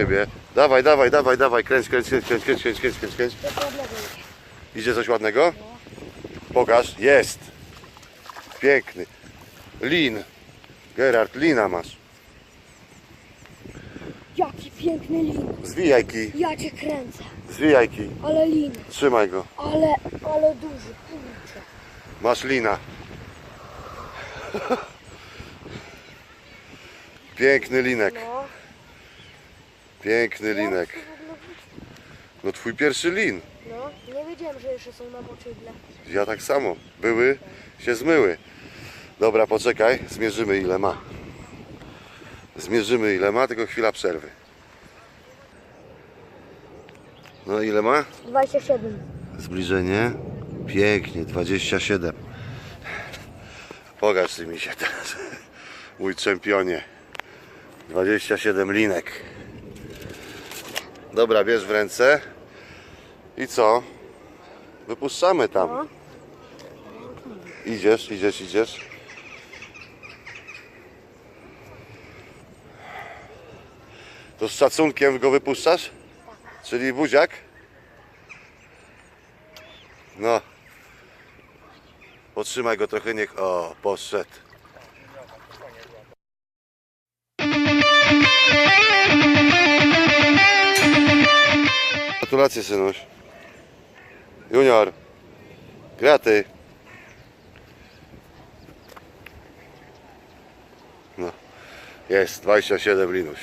Ciebie. Dawaj, dawaj, dawaj, dawaj, kręć, kręć, kręć, kręć, kręć, kręć, kręć, kręć, kręć. Idzie. Idzie coś ładnego? Pokaż. Jest. Piękny. Lin. Gerard, lina masz. Jaki piękny lin. Zwijaj kij. Ja cię kręcę. Zwijaj kij. Ale lin. Trzymaj go. Ale, ale duży. Kurczę. Masz lina. Piękny linek. No. Piękny linek. No twój pierwszy lin. No, nie wiedziałem, że jeszcze są na moczydle. Ja tak samo. Były, się zmyły. Dobra, poczekaj. Zmierzymy ile ma. Zmierzymy ile ma, tylko chwila przerwy. No ile ma? 27. Zbliżenie. Pięknie, 27. Pokaż mi się teraz. Mój czempionie. 27 linek. Dobra, bierz w ręce. I co? Wypuszczamy tam. No. Idziesz, idziesz, idziesz. To z szacunkiem go wypuszczasz? Czyli buziak? No. Potrzymaj go trochę, niech... O, poszedł. Gratulacje, synuś. Junior. Graty. No. Jest, 27 linuś.